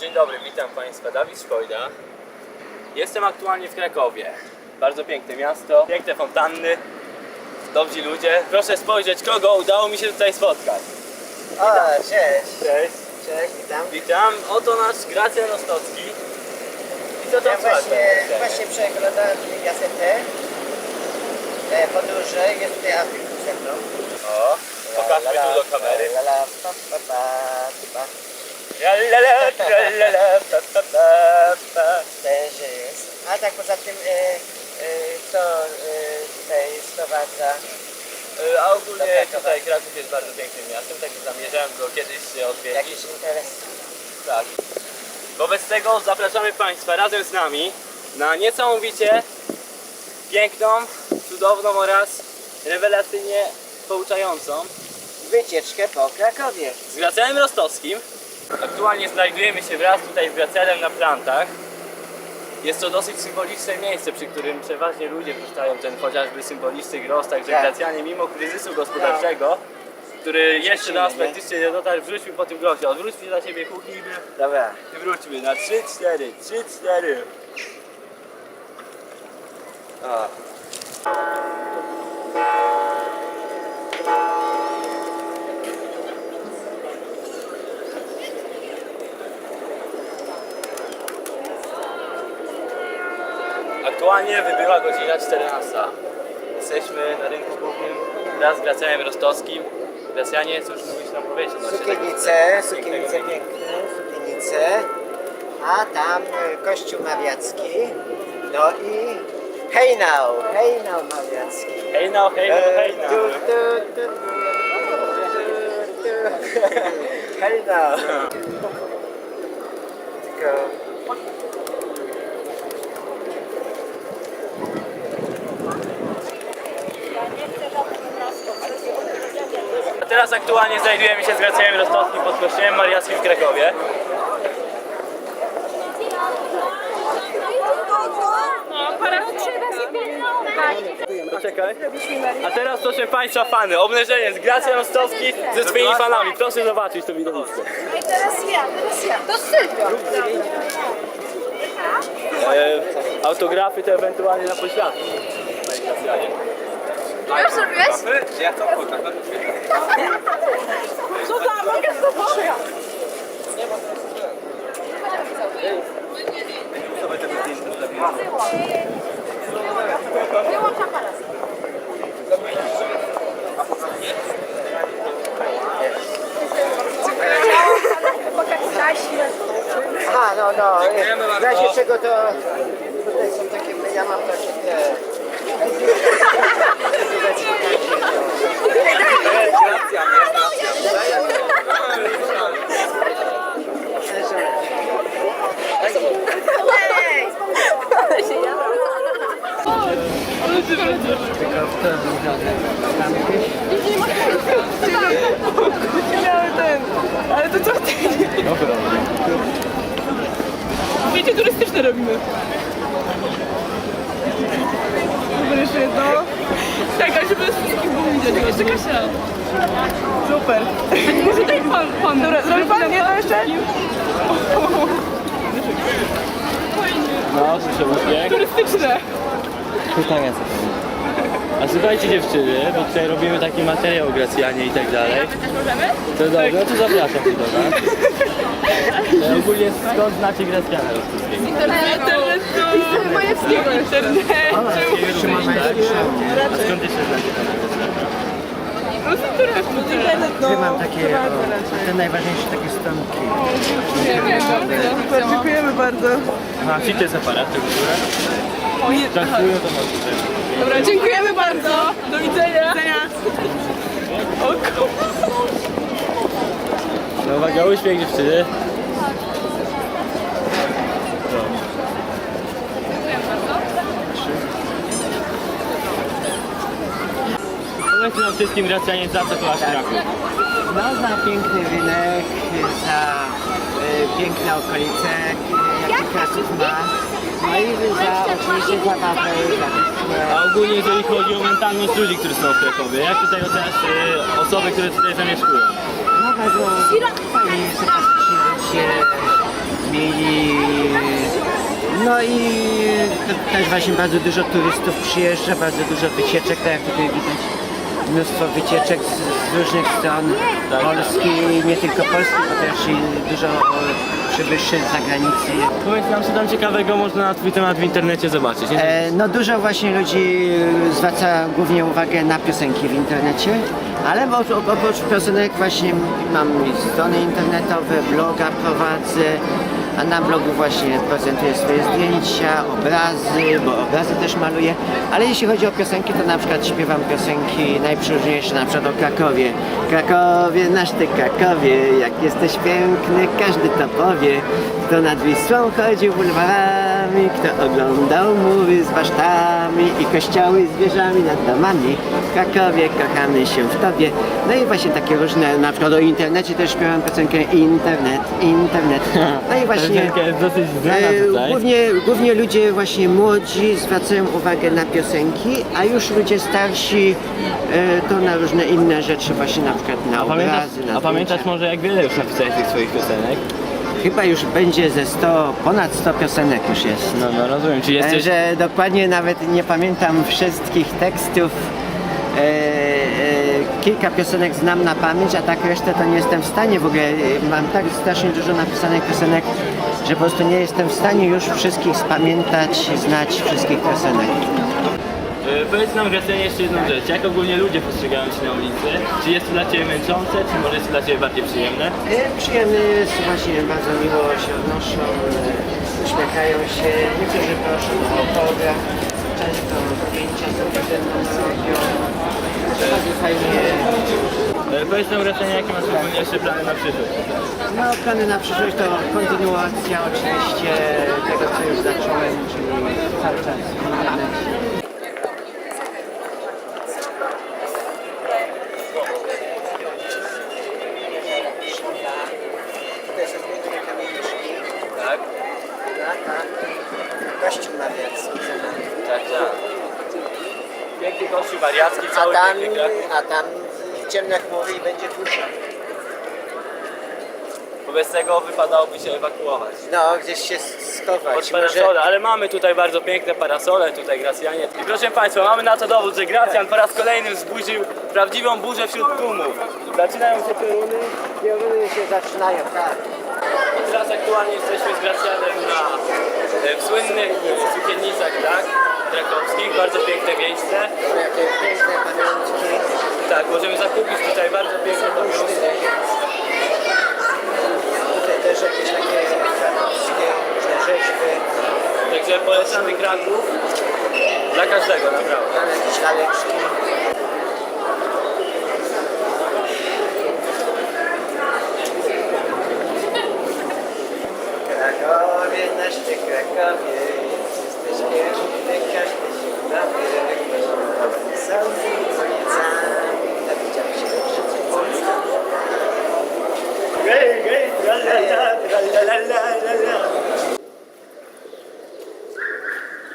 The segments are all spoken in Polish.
Dzień dobry, witam Państwa, Dawid Szkojda. Jestem aktualnie w Krakowie. Bardzo piękne miasto, piękne fontanny, dobrzy ludzie. Proszę spojrzeć, kogo udało mi się tutaj spotkać. O, cześć. Cześć. Cześć, witam. Witam, oto nasz Gracjan Ostocki. I co tam Ja właśnie, właśnie przeglądałem gazetę e, podróże, jest tutaj artykuł ze mną. O, pokażmy tu do kamery. La, la, pa, pa, pa, pa. Pa, pa, pa, pa. Też jest. A tak poza tym, e, e, co e, tutaj sprowadza? Y, A ogólnie Dobra, tutaj Kraków jest bardzo pięknym miastem, także zamierzałem go kiedyś odwiedzić. Jakiś interes? Tak. Wobec tego zapraszamy Państwa razem z nami na niesamowicie piękną, cudowną oraz rewelacyjnie pouczającą Wycieczkę po Krakowie. z Gracjanem Rostowskim. Aktualnie znajdujemy się wraz tutaj z Gracjanem na plantach. Jest to dosyć symboliczne miejsce, przy którym przeważnie ludzie wrzucają ten chociażby symboliczny gros, także Tak. Gracjanie mimo kryzysu gospodarczego, który jeszcze do nas nie? praktycznie nie dotarł, wróćmy po tym grosie. Odwróćmy na siebie kuchni Dobra. i wróćmy na 3, 4, 3, 4. O. Aktualnie wybyła godzina 14. Jesteśmy na rynku głównym wraz z Gracjanem Rostowskim. Gracjanie, cóż mówisz nam powiedzieć? odnośnie tego Sukiennice, pięknego sukiennice miejsca? piękne, sukiennice. A tam e, kościół Mawiacki. No i hej now, hej now Mawiacki. Hej no, hej no, hej Tu, no. tu, tu, tu, tu, tu. Hej now. Tylko teraz aktualnie znajdujemy się z Gracjanem Rostowskim pod kościołem Mariackim w Krakowie. Poczekaj. A teraz proszę Państwa fany, obnażenie z Gracjan Rostowski ze swoimi fanami. Proszę zobaczyć to widowisko. I teraz ja, teraz ja. To Sylwia. E, autografy to ewentualnie na Już zrobiłeś? Ja to tak Co? Mogę zobaczyć. Wyłącz aparat. Pokazać Aha, no, no. W razie czego to tutaj są takie, ja mam takie te... Ale to co ty? Wiecie, turystyczne robimy. Jedno. Tak, ale żeby nas wszystkich było widać. Jeszcze Kasia. Super. Może daj pan, pan. Dobra, zrobi pan jedno jeszcze? No, słyszę. Turystyczne. Pytania co A słuchajcie dziewczyny, bo tutaj robimy taki materiał o Gracjanie i tak dalej. Też możemy? To dobrze, to zapraszam tu do nas. E, Ogólnie skąd znacie Gracjana Rostowskiego? Internetu. Majewskiego. Internetu. A skąd jeszcze znacie pana Gracjana? No internetu. No. Mam takie, o, te najważniejsze takie stronki. Dziękujemy bardzo. A, czy to jest aparat tego góra? Traktują to może dziękujemy bardzo. Do widzenia. Do widzenia. O. No uwaga, uśmiech dziewczyny. Powiedzcie nam wszystkim Gracjanie, za co kochasz Kraków? No za piękny rynek, za y, piękne okolice, jakie Kraków ma. No i za oczywiście za A ogólnie jeżeli chodzi o mentalność ludzi, którzy są w Krakowie, jak tutaj oceniasz y, osoby, które tutaj zamieszkują? No bardzo fajnie jest zobaczyć ludzie, mieli no i te- też właśnie bardzo dużo turystów przyjeżdża, bardzo dużo wycieczek, tak jak tutaj widać mnóstwo wycieczek z, z różnych stron Polski, nie tylko Polski, bo też i dużo przybyszy z zagranicy. Powiedz nam, co tam ciekawego można na twój temat w internecie zobaczyć. Nie? E, no dużo właśnie ludzi e, zwraca głównie uwagę na piosenki w internecie, ale oprócz, oprócz piosenek właśnie mam strony internetowe, bloga prowadzę, a na blogu właśnie prezentuję swoje zdjęcia, obrazy, bo obrazy też maluję, ale jeśli chodzi o piosenki, to na przykład śpiewam piosenki najprzeróżniejsze, na przykład o Krakowie. Krakowie, nasz ty Krakowie, jak jesteś piękny, każdy to powie. Kto nad Wisłą chodził bulwarami, kto oglądał mury z basztami i kościoły z wieżami nad domami. Krakowie kochamy się w Tobie. No i właśnie takie różne, na przykład o internecie też śpiewam piosenkę Internet, Internet. No i właśnie... Piosenka jest dosyć znana E, tutaj. Głównie, głównie ludzie właśnie młodzi zwracają uwagę na piosenki, a już ludzie starsi e, to na różne inne rzeczy, właśnie na przykład na A pamiętasz, obrazy, na a pamiętasz zdjęcia. może jak wiele już napisałeś tych swoich piosenek? Chyba już będzie ze 100, ponad 100 piosenek już jest. No, no rozumiem, czy jesteś... Że dokładnie nawet nie pamiętam wszystkich tekstów. E, e, kilka piosenek znam na pamięć, a tak resztę to nie jestem w stanie w ogóle. e, Mam tak strasznie dużo napisanych piosenek, że po prostu nie jestem w stanie już wszystkich spamiętać, znać wszystkich piosenek. E, Powiedz nam Gracjanie jeszcze jedną rzecz. Jak ogólnie ludzie postrzegają Cię na ulicy? Czy jest to dla Ciebie męczące, czy może jest to dla Ciebie bardziej przyjemne? E, Przyjemny jest, właśnie bardzo miło się odnoszą, e, uśmiechają się, niektórzy proszą o autograf, często zdjęcia mną robią. Bardzo fajnie. E, Powiedz nam Gracjanie, jakie masz jeszcze plany na przyszłość? No, plany na przyszłość to kontynuacja oczywiście tego, co już zacząłem, czyli cały czas internet. Tak? Tak, tak. Kościół mariacki. Tak, tak. Piękny kościół wariacki, A cały tam, piękny Kraków. a tam ciemne chmury i będzie dusza. Wobec tego wypadałoby się ewakuować. No, gdzieś się schować. Pod parasole, ale mamy tutaj bardzo piękne parasole, tutaj Gracjanie. I proszę Państwa, mamy na to dowód, że Gracjan po raz kolejny wzbudził prawdziwą burzę wśród tłumów. Zaczynają się pioruny. Pioruny się zaczynają, tak. Teraz aktualnie jesteśmy z Gracjanem na e, w słynnych cukiernicach, tak? Krakowskich, bardzo piękne miejsce. Jakie piękne pamiątki. Tak, możemy zakupić tutaj bardzo piękne pamiątki. Tutaj też jakieś takie krakowskie różne rzeźby. Także polecamy Kraków dla każdego, naprawdę. Tam jakieś laleczki. Krakowie, nasz ty Krakowie, jesteś piękny, każdy się dowie, są ulicami, tak widziałem się wszyscy Gej, gej, tra la la, tra la la la la.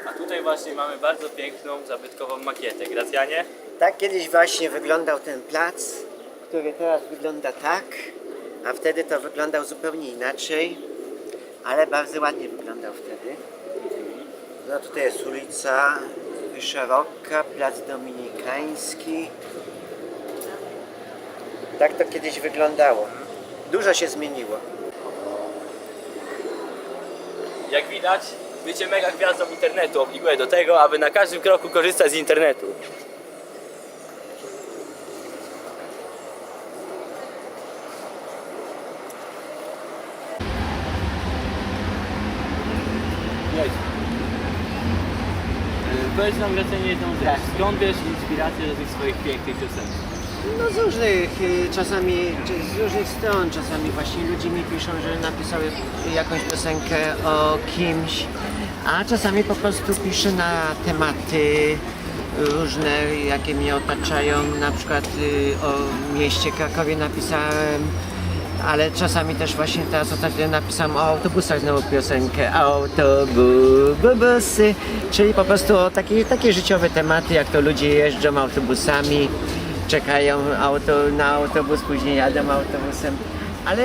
A tutaj właśnie mamy bardzo piękną, zabytkową makietę. Gracjanie? Tak kiedyś właśnie wyglądał ten plac, który teraz wygląda tak, a wtedy to wyglądał zupełnie inaczej, ale bardzo ładnie wyglądał wtedy. No tutaj jest ulica szeroka, plac dominikański. Tak to kiedyś wyglądało. Dużo się zmieniło. Jak widać, bycie mega gwiazdą internetu obliguje do tego, aby na każdym kroku korzystać z internetu. Powiedz nam Gracjanie jedną rzecz. Skąd bierz inspirację do tych swoich pięknych piosenek? No z różnych, y, czasami z różnych stron, czasami właśnie ludzie mi piszą, że napisały jakąś piosenkę o kimś, a czasami po prostu piszę na tematy różne, jakie mnie otaczają, na przykład y, o mieście Krakowie napisałem, ale czasami też właśnie teraz ostatnio napisałem o autobusach znowu piosenkę, autobusy, czyli po prostu o takie, takie życiowe tematy, jak to ludzie jeżdżą autobusami, czekają auto, na autobus, później jadą autobusem, ale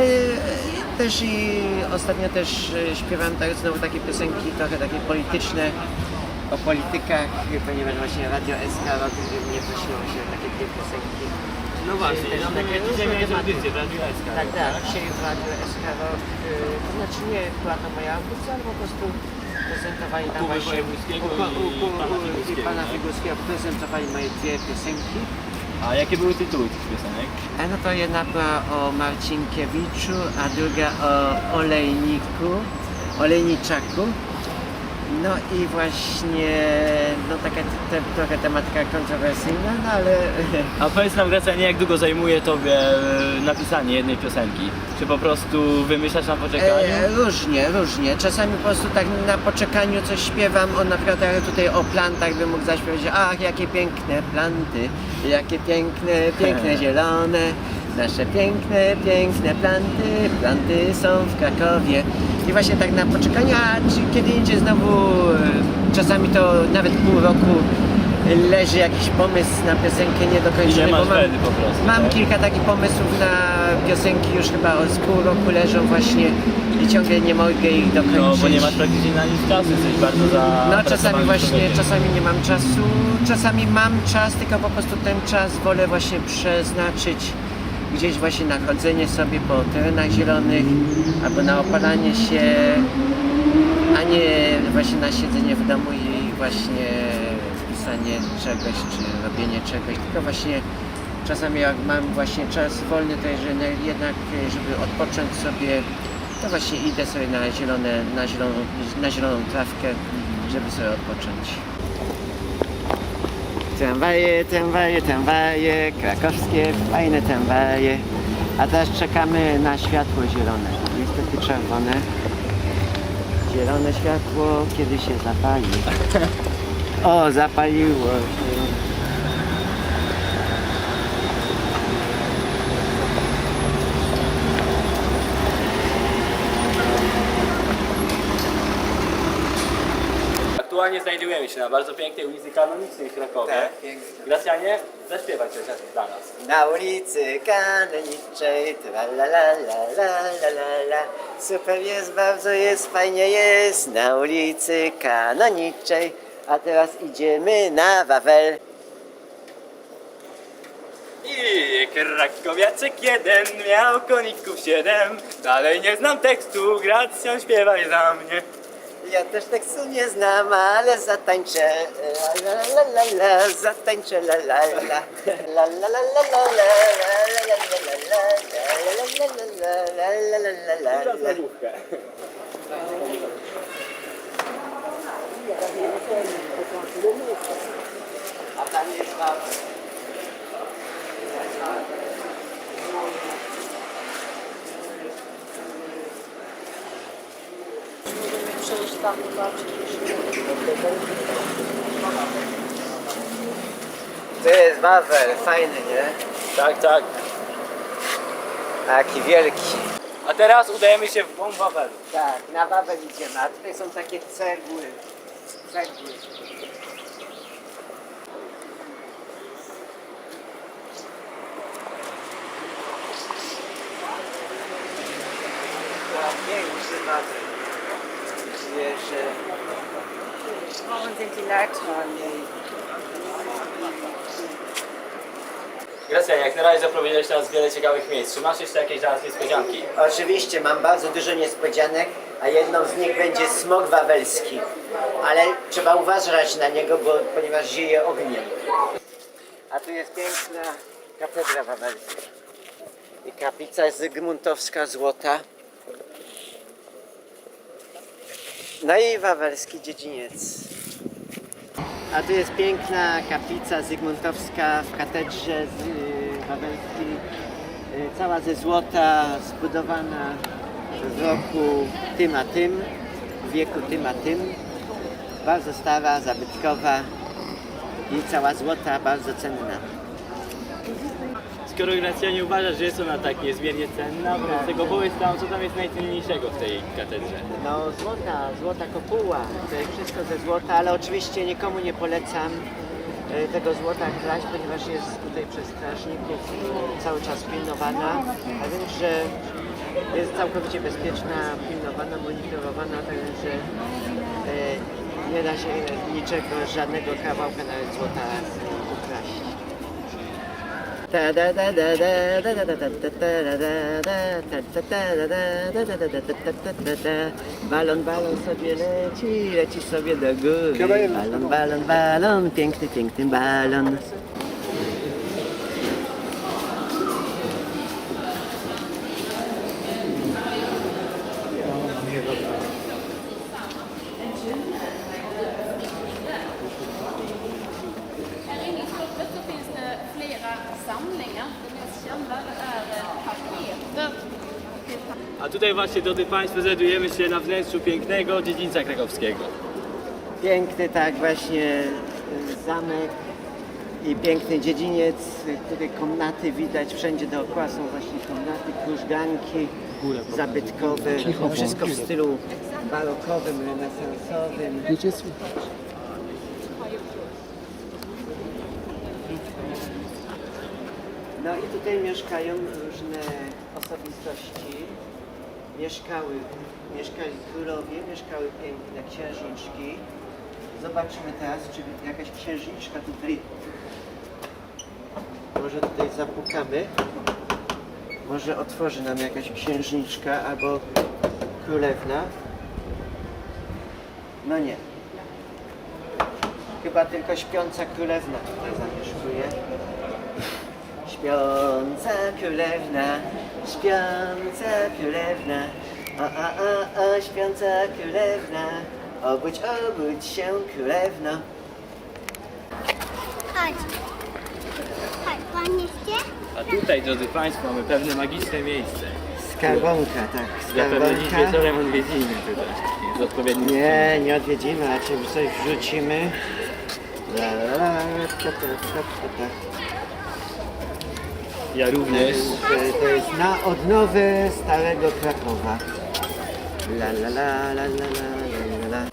też i ostatnio też e, śpiewam tak, znowu takie piosenki trochę takie polityczne o politykach, ponieważ właśnie Radio SK Rock mnie prosiło się o takie dwie piosenki. No właśnie, Też no, takie różne tematy. Radiu SK. Tak, tak, dzisiaj w Radio SK Rock, e, to znaczy nie była to moja audycja, ale po prostu prezentowali tam właśnie u- u- i u- pana u- tak? Figurskiego prezentowali moje dwie piosenki. A jakie były tytuły tych piosenek? A to jedna była o Marcinkiewiczu, a druga o Olejniku, Olejniczaku. No i właśnie, no taka te, trochę tematyka kontrowersyjna, no ale A powiedz nam Gracjanie, jak długo zajmuje Tobie e, napisanie jednej piosenki? Czy po prostu wymyślasz na poczekaniu? e, różnie, różnie. Czasami po prostu tak na poczekaniu coś śpiewam, on na przykład jak tutaj o plantach bym mógł zaśpiewać, ach jakie piękne planty, jakie piękne, piękne zielone. Nasze piękne, piękne planty, planty są w Krakowie. I właśnie tak na poczekaniu, a czy kiedy indziej znowu, e, czasami to nawet pół roku leży jakiś pomysł na piosenkę niedokończony. Bo mam, po prostu, Mam tak? kilka takich pomysłów na piosenki, już chyba z pół roku leżą właśnie i ciągle nie mogę ich dokończyć. No, bo nie masz praktycznie na nic czasu, jesteś bardzo za... No czasami właśnie, czasami nie mam czasu, czasami mam czas, tylko po prostu ten czas wolę właśnie przeznaczyć gdzieś właśnie na chodzenie sobie po terenach zielonych albo na opalanie się, a nie właśnie na siedzenie w domu i właśnie pisanie czegoś czy robienie czegoś, tylko właśnie czasami jak mam właśnie czas wolny, to jeżeli jednak żeby odpocząć sobie, to właśnie idę sobie na, zielone, na, zieloną, na zieloną trawkę, żeby sobie odpocząć. Tramwaje, tramwaje, tramwaje, krakowskie, fajne tramwaje. A teraz czekamy na światło zielone. Niestety czerwone. Zielone światło, kiedy się zapali. O, zapaliło się. Aktualnie znajdujemy się na bardzo pięknej ulicy Kanonicznej w Krakowie. Tak, pięknie. Gracjanie, zaśpiewaj coś dla nas. Na ulicy Kanonicznej, la la la la la la la. Super jest, bardzo jest, fajnie jest na ulicy Kanonicznej. A teraz idziemy na Wawel. I krakowiaczek jeden miał koników siedem. Dalej nie znam tekstu, Gracjan śpiewaj za mnie. Ja też tekstu nie znam, ale zatańczę. La la la la zatańczę la la la. La la la la la la, la la la la la, la la la la la, la la la la la. A tam jest Wawel. Przejść tam, zobaczyć. To jest Wawel, fajny, nie? Tak, tak. Taki wielki. A teraz udajemy się w głąb Wawelu. Tak, na Wawel idziemy, a tutaj są takie cegły. Cegły. To piękny Wawel. Wieże. Moment Ventilator. Ojej. Gracjan, jak na razie zaprowadziłeś nas wiele ciekawych miejsc. Czy masz jeszcze jakieś dla nas niespodzianki? Oczywiście mam bardzo dużo niespodzianek, a jedną z nich będzie smog wawelski. Ale trzeba uważać na niego, bo, ponieważ zieje ogniem. A tu jest piękna katedra wawelska. I kaplica zygmuntowska złota. No i wawelski dziedziniec. A tu jest piękna kaplica zygmuntowska w katedrze z, y, wawelskiej. Y, Cała ze złota, zbudowana w roku tym a tym, w wieku tym a tym. Bardzo stara, zabytkowa i cała złota, bardzo cenna. Skoro Gracjanie uważasz, że jest ona tak niezmiernie cenna, wobec tego powiedz tam, co tam jest najcenniejszego w tej katedrze. No złota, złota kopuła, to jest wszystko ze złota, ale oczywiście nikomu nie polecam, e, tego złota kraść, ponieważ jest tutaj przez strażników e, cały czas pilnowana, a więc, że jest całkowicie bezpieczna, pilnowana, monitorowana, tak więc, że e, nie da się niczego, żadnego kawałka nawet złota Balon, balon sobie leci, leci sobie do góry. Balon, balon, balon, piękny, piękny balon. Właśnie, drodzy Państwo, znajdujemy się na wnętrzu pięknego dziedzińca krakowskiego. Piękny tak właśnie y, zamek i piękny dziedziniec, który komnaty widać wszędzie dookoła są właśnie komnaty, krużganki zabytkowe, wszystko w stylu barokowym, renesansowym. No i tutaj mieszkają różne osobistości. Mieszkały, mieszkali królowie, mieszkały piękne księżniczki. Zobaczmy teraz, czy jakaś księżniczka tutaj. Może tutaj zapukamy. Może otworzy nam jakaś księżniczka albo królewna. No nie. Chyba tylko śpiąca królewna tutaj zamieszkuje. Śpiąca królewna, śpiąca królewna, o, o, o, o, śpiąca królewna, obudź, obudź się królewno. Chodź. Chodź, ponieście? A tutaj, drodzy Państwo, mamy pewne magiczne miejsce. Skarbonka, tak, Zapewne dziś skarbonka. wieczorem odwiedzimy tutaj. Z odpowiednim Nie, nie odwiedzimy, a czym coś wrzucimy. La, la, la, ta, ta, ta, ta, ta. Ja również. To- jest na odnowę Starego Krakowa. La la la la la la la.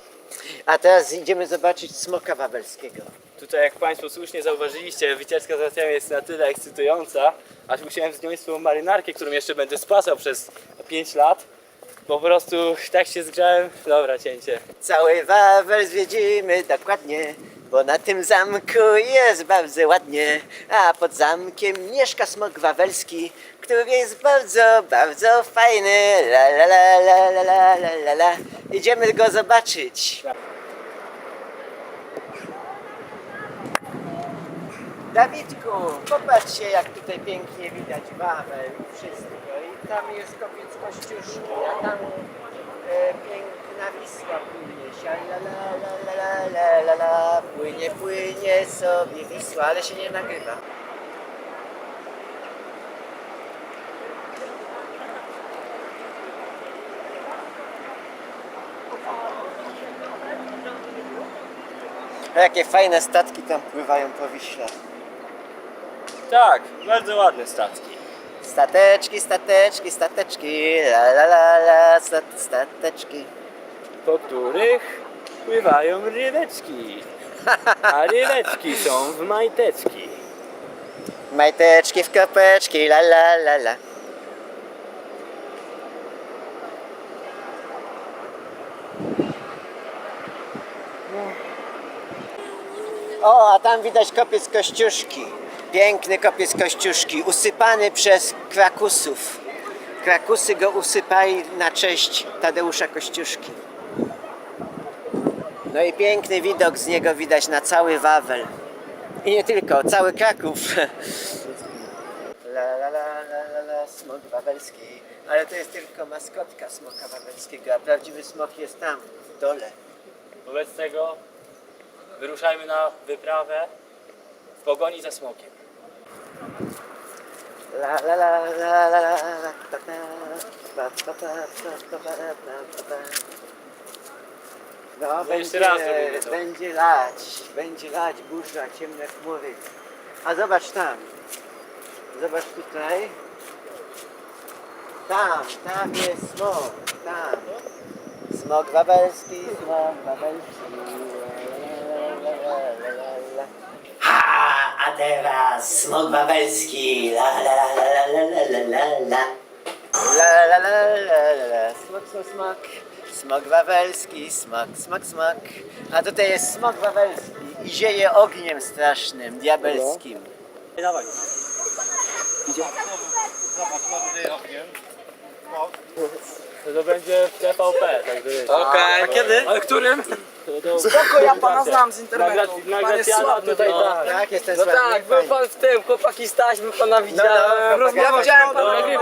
A teraz idziemy zobaczyć smoka wawelskiego. Tutaj, jak Państwo słusznie zauważyliście, wycieczka z Racjami jest na tyle ekscytująca, aż musiałem zdjąć swoją marynarkę, którą jeszcze będę spasał przez 5 lat. Po prostu tak się zgrzałem. Dobra, cięcie. Cały Wawel zwiedzimy dokładnie, bo na tym zamku jest bardzo ładnie. A pod zamkiem mieszka smok wawelski, który jest bardzo, bardzo fajny. La la la la la la la la la. Idziemy go zobaczyć. Dawidku, popatrzcie jak tutaj pięknie widać Wawel i wszystko. I tam jest kopiec Kościuszki, a tam e, piękna Wisła płynie, sia la la la la la la la Płynie, płynie sobie Wisła, ale się nie nagrywa. Jakie fajne statki tam pływają po Wiśle. Tak, bardzo ładne statki. Stateczki, stateczki, stateczki, la la la la, stateczki po których pływają rybeczki. A rybeczki są w majteczki. Majteczki w kropeczki, la la la la. O, a tam widać kopiec Kościuszki. Piękny kopiec Kościuszki, usypany przez Krakusów. Krakusy go usypali na cześć Tadeusza Kościuszki. No i piękny widok z niego widać na cały Wawel. I nie tylko, cały Kraków. La la la la la la, smok wawelski. Ale to jest tylko maskotka smoka wawelskiego, a prawdziwy smok jest tam, w dole. Wobec tego wyruszajmy na wyprawę w pogoni za smokiem. La la la la la la ta ta pa pa pa pa pa pa pa pa. No, No jeszcze raz zrobimy to. będzie lać, będzie lać burza, ciemne chmury. A zobacz tam, zobacz tutaj. Tam, tam jest smok, tam. Smok wawelski, smok wawelski. La, la, la, la, la, la. A teraz smog wawelski. La la la la la la la la la. La la la la la la. Smok, smok, smok. Smok wawelski, smok, smok, smok. A tutaj jest smok wawelski i zieje ogniem strasznym, diabelskim. Dawaj. To, to będzie w TVP, tak wiesz. Okej. A kiedy? Ale którym? Spoko, ja pana znam z internetu. Pan jest sławny. tutaj no. tak. Tak, jestem No tak, był pan w tym, chłopaki stać, by pana No, widziałem. no, no, pana.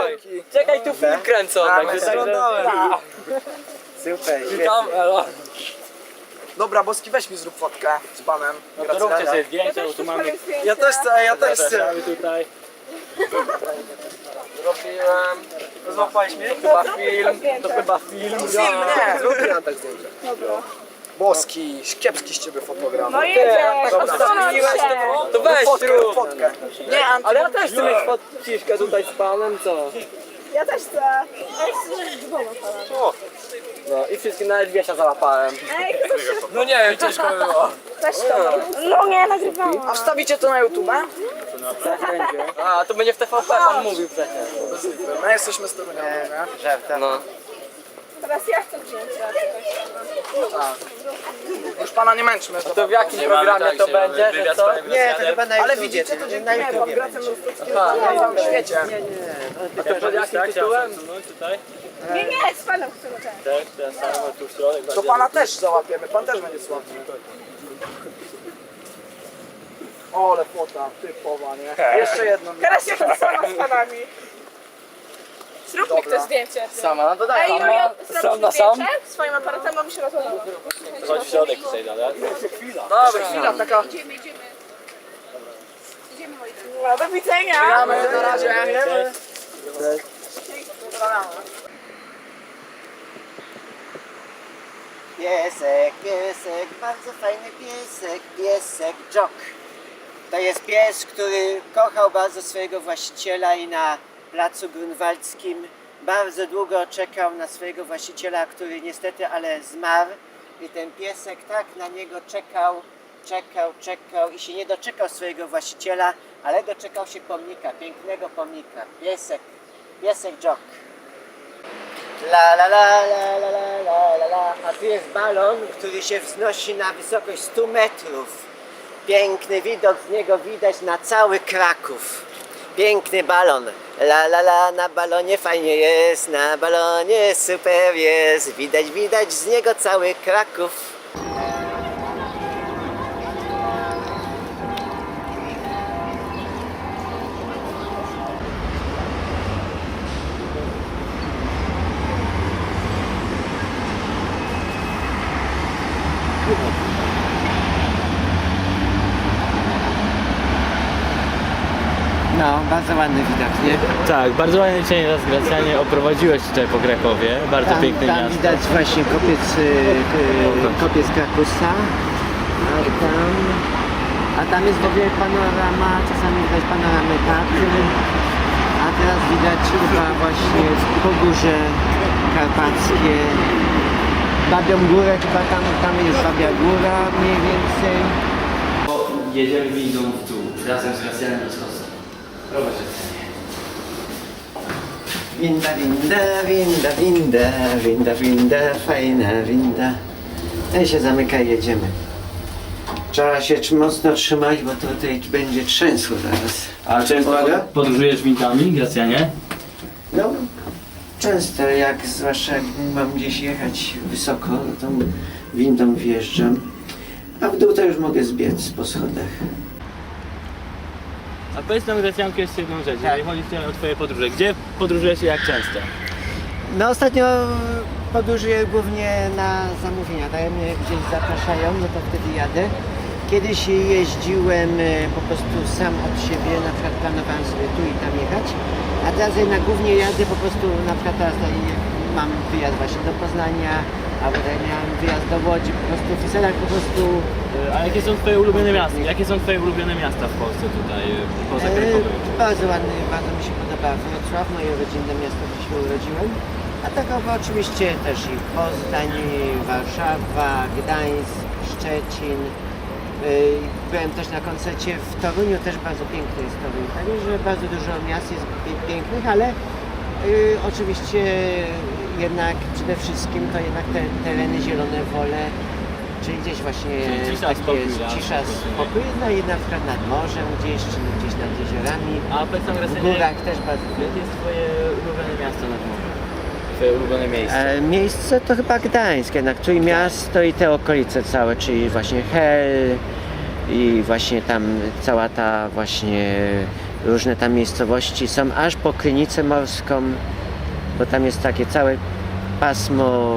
Czekaj, tu film kręcą. Tak, Także tak, oglądałem. Super, Witam, elo. Dobra, Boski, weź mi zrób fotkę z panem. No to róbcie sobie zdjęcia, bo tu mamy... Ja też chcę, ja też chcę. Zapraszamy tutaj. Zrobiłem. Złapałeś mnie? Chyba film. To chyba film. Film, nie, zróbmy nam tak zdjęcie. Boski, kiepski z ciebie fotograf. No Ty, jedziesz, tak odstawiłeś to, to weź Fotkę, rób. fotkę. Nie, Anty, Ale ja też chcę mieć fotciszkę tutaj z panem, co? Ja też chcę. Ej, chcę z dwoma falami. No i wszystkie nawet Wiesia załapałem. Ej, No nie wiem, ciężko by było. też to? No nie, nagrywałam. a wstawicie to na YouTube? A, to będzie w TVP, pan mówił przecież. My jesteśmy z Torunia, nie? Żarta. No. Teraz ja chcę zdjęcia. Już pana nie męczmy. To w jakim programie to będzie, że co? Nie, to chyba na Ale widzicie, to dzięki na na całym świecie. To pod jakim tytułem? tutaj. Nie, nie, z panem chcę. Tak, ten sam tu w środek. To pana też załapiemy, pan też będzie sławny. Ole fota, typowa, nie? Jeszcze jedno. Teraz ja chcę sama z panami. Zrób mi ktoś zdjęcie. Sama, no to daj. Ej, Julia, Sam zrobisz na mi sam? zdjęcie swoim aparatem, bo mi się rozładowało. Chodź w środek tutaj, dobra? Dobra. Chwila taka. Idziemy, idziemy. Idziemy, moi drodzy. No, do widzenia. Gramy, na razie. Piesek, piesek, bardzo fajny piesek, piesek Jock. To jest pies, który kochał bardzo swojego właściciela i na Placu Grunwaldzkim. Bardzo długo czekał na swojego właściciela, który niestety ale zmarł. I ten piesek tak na niego czekał, czekał, czekał i się nie doczekał swojego właściciela, ale doczekał się pomnika, pięknego pomnika. Piesek, piesek Jock. La la la la la la la la A tu jest balon, który się wznosi na wysokość 100 metrów. Piękny widok z niego widać na cały Kraków. Piękny balon. La la la, na balonie fajnie jest, na balonie super jest. Widać, widać z niego cały Kraków. No, bardzo ładny widok, nie? Tak, bardzo ładny cień raz Gracjanie oprowadziłeś tutaj po Krakowie. Bardzo Tam, piękne tam miasto. widać właśnie kopiec, y, y, kopiec Krakusa. A tam, a tam jest w ogóle panorama, czasami widać panoramę Tatry. A teraz widać chyba właśnie Pogórze Karpackie. Babią Górę, chyba tam, tam jest Babia Góra mniej więcej. Jedziemy windą w dół, razem z Gracjanem do Winda, winda, winda, winda, winda, winda, fajna winda. Ten się zamyka i jedziemy. Trzeba się mocno trzymać, bo to tutaj będzie trzęsło zaraz. A często Uwaga. podróżujesz windami, Gracjanie? No, często jak, zwłaszcza jak mam gdzieś jechać wysoko, no to windą wjeżdżam. A w dół to już mogę zbiec po schodach. A powiedz nam Gracjanku jeszcze jedną rzecz, jeżeli chodzi tutaj o twoje podróże. Gdzie podróżujesz i jak często? No ostatnio podróżuję głównie na zamówienia. Dają mnie gdzieś zapraszają, no to wtedy jadę. Kiedyś jeździłem e, po prostu sam od siebie, na przykład planowałem sobie tu i tam jechać. A teraz jednak głównie jadę po prostu, na przykład teraz tutaj mam wyjazd właśnie do Poznania, albo tutaj miałem wyjazd do Łodzi, po prostu w po prostu E, A jakie są twoje ulubione miasta? Jakie są twoje ulubione miasta w Polsce tutaj, e, poza Krakowem? E, bardzo ładny, bardzo mi się podoba Wrocław, moje rodzinne miasto, gdzie się urodziłem. A takowo oczywiście też i Poznań, i Warszawa, Gdańsk, Szczecin. Byłem też na koncercie w Toruniu, też bardzo piękny jest Toruń. Także bardzo dużo miast jest pięknych, ale y, oczywiście jednak przede wszystkim to jednak te tereny zielone wole, czyli gdzieś właśnie Czyli cisza, takie spokój, jest tak? cisza, spokój, no i na przykład nad morzem gdzieś, czy gdzieś nad jeziorami. A powiedz nam, W górach też bardzo jakie jest twoje ulubione miasto nad morzem? Twoje ulubione miejsce? E, miejsce to chyba Gdańsk jednak, czyli miasto i te okolice całe, czyli właśnie Hel i właśnie tam cała ta właśnie różne tam miejscowości są aż po Krynicę Morską, bo tam jest takie całe pasmo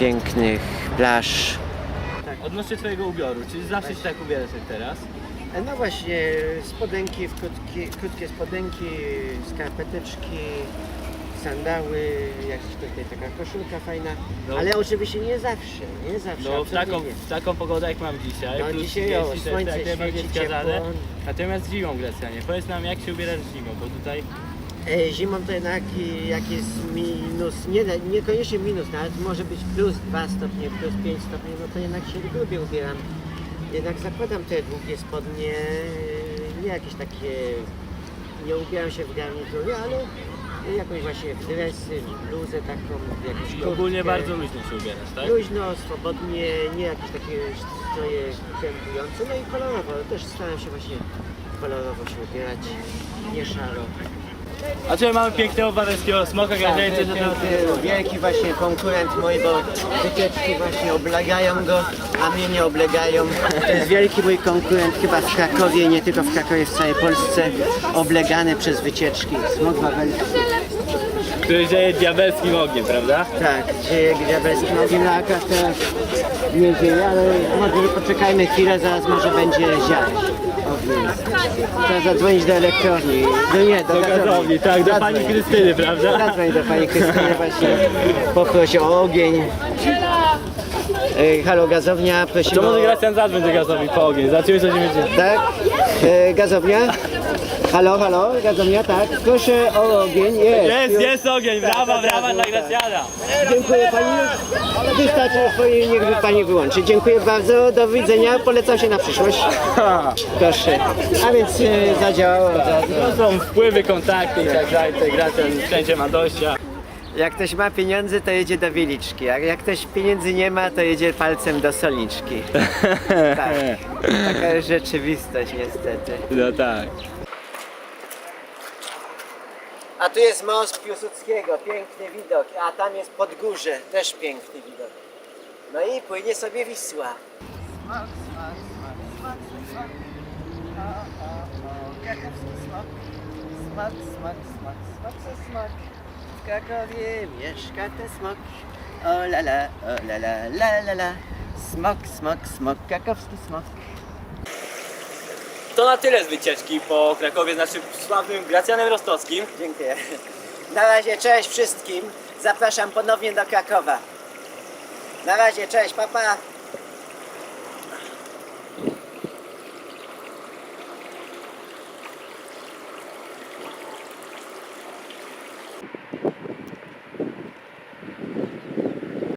pięknych plaż. Odnośnie twojego ubioru, czy zawsze się tak ubierasz jak teraz? E, No właśnie, spodenki, w krótkie, krótkie spodenki, skarpeteczki, sandały, jak tutaj taka koszulka fajna, No. ale oczywiście nie zawsze, nie zawsze, No w taką, nie. w taką pogodę jak mam dzisiaj, No, plus dzisiaj, 30, o, słońce świeci, wskazane. ciepło. Natomiast zimą Gracjanie, powiedz nam jak się ubierasz zimą, bo tutaj Zimą to jednak jak jest minus, nie, niekoniecznie minus, nawet może być plus 2 stopnie, plus 5 stopni, no to jednak się lubię ubieram. Jednak zakładam te długie spodnie, e, nie jakieś takie, nie ubieram się w garnitury, ale jakąś właśnie w dresy, w bluzę taką, jakąś kurtkę. ogólnie bardzo luźno się ubierasz, tak? Luźno, swobodnie, nie jakieś takie stroje krępujące, no i kolorowo, też staram się właśnie kolorowo się ubierać, nie szaro. A tutaj mamy pięknego bareskiego smoka, Tak, co to jest wielki właśnie konkurent mój, bo wycieczki właśnie oblegają go, a mnie nie oblegają. To jest wielki mój konkurent chyba w Krakowie, nie tylko w Krakowie, w całej Polsce, oblegany przez wycieczki. Smok wawelski. który dzieje diabelskim ogniem, prawda? Tak, dzieje diabelskim ogniem, no akurat teraz nie dzieje, ale może poczekajmy chwilę, zaraz może będzie ziarć. Trzeba zadzwonić do elektrowni, no nie, do, Do gazowni, tak, do pani. Krystyny, prawda? Zadzwoń do pani Krystyny właśnie, poprosi o ogień. E, Halo gazownia, prosimy To może o... Gracjan zadzwoń do gazowi po ogień, zobaczymy co się będzie. Tak? E, gazownia? Halo, halo, gazownia, tak. Proszę o ogień, jest. Jest, jest ogień, brawa, brawa dla tak. Gracjana. Dziękuję pani. Wystarczy swoje, niech pani wyłączy. Dziękuję bardzo, do widzenia, polecam się na przyszłość. Proszę. A więc e, zadziałało od razu. To są wpływy, kontakty i tak dalej, tutaj Gracjan wszędzie ma dojścia. Jak ktoś ma pieniądze, to jedzie do Wieliczki, a jak ktoś pieniędzy nie ma, to jedzie palcem do Solniczki. Tak, taka jest rzeczywistość niestety. No tak. A tu jest most Piłsudskiego, piękny widok, a tam jest Podgórze, też piękny widok. No i płynie sobie Wisła. Smak, smak, smak, smak, smak. O, o, o, krakowski smak. Smak, smak, smak, smak, smak, smak. W Krakowie mieszka ten smok. O la la, o la la, la la la. Smok, smok, smok, krakowski smok. To na tyle z wycieczki po Krakowie z naszym sławnym Gracjanem Rostowskim. Dziękuję. Na razie, cześć wszystkim. Zapraszam ponownie do Krakowa. Na razie, cześć, papa.